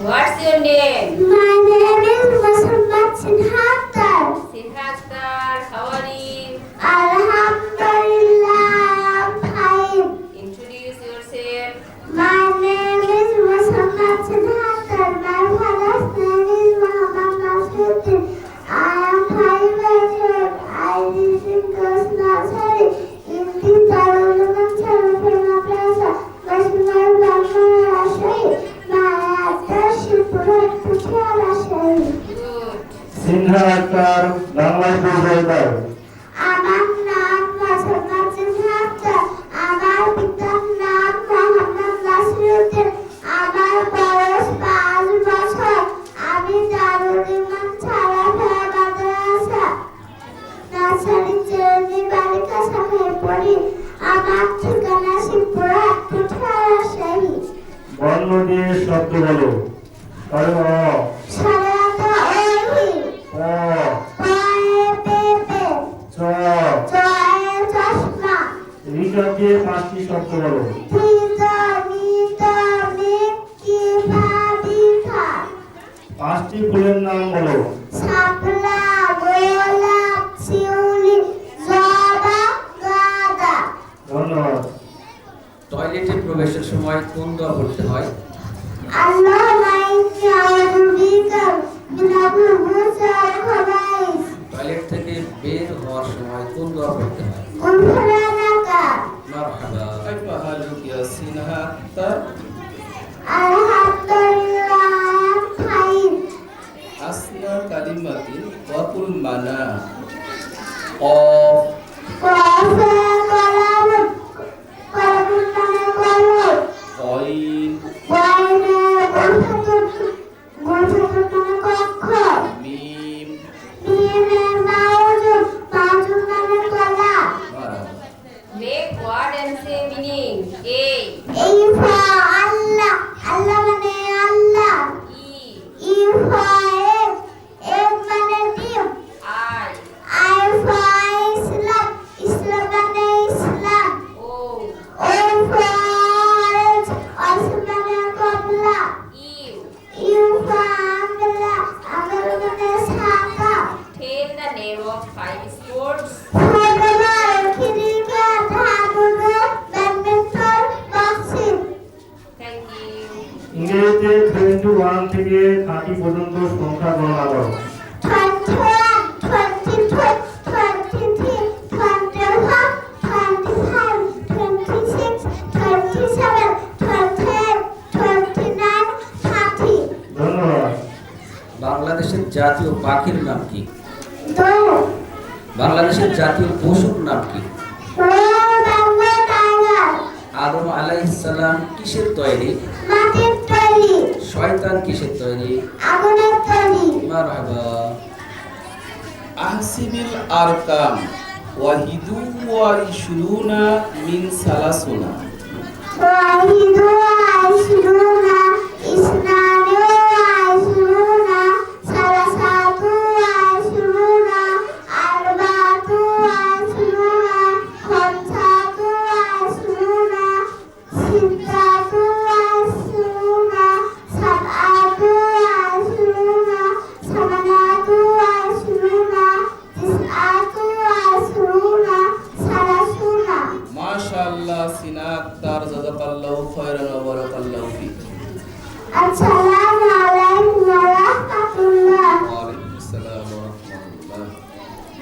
What's your name? My name is Muhammad Sinhatar. Sinhastar, how are you? Alhamdulillah, Sinha Akter বাংলায় পরিচয় দাও। আমার নাম মোহাম্মদ সিনহার আমার পিতার নাম মোহাম্মদ নাসিরুদ্দিন আমার বয়স পাঁচ বছর। আমি দারুল ইমান সারাফা মাদ্রাসা নার্সারি চেরনি বালিকা শাখায় পড়ি আমার ঠিকানা শিবপুরা পুঠা রাজশাহী বর্ণ দিয়ে শব্দ বলো। কারণ রিকার দিয়ে পাঁচটি শব্দ বলো পাঁচটি ফুলের নাম বলো ধন্যবাদ। টয়লেটে প্রবেশের সময় কোন দোয়া পড়তে হয় থেকে বের হওয়ার সময় কোন দোয়া পড়তে হয় মারহাবা কাইফা হালুক ইয়া সিনহা আক্তার আসনা কালিমাতিন মানা অফ কইন মিম মারহাবা Make word and say meaning. A, এই ফা আল্লাহ আল্লাহ মানে আল্লাহ E, ই ফা ইংরেজিতে ওয়ান থেকে থার্টি পর্যন্ত সংখ্যা গণনা করো 21, 22, 23, 24, 25, 26, 27, 28, 29, 30. ধন্যবাদ। বাংলাদেশের জাতীয় পাখির নাম কি? বাংলাদেশের জাতীয় পশুর নাম কি? আদম আলাইসালাম কিসের তৈরি? শয়তান কিসের তৈরি? মারহাবা। আহসিবিল আরকাম ওয়াহিদু ওয়ারিশুনা মিন সালাসুনা। ওয়াহিদু মাশাআল্লাহ সিনা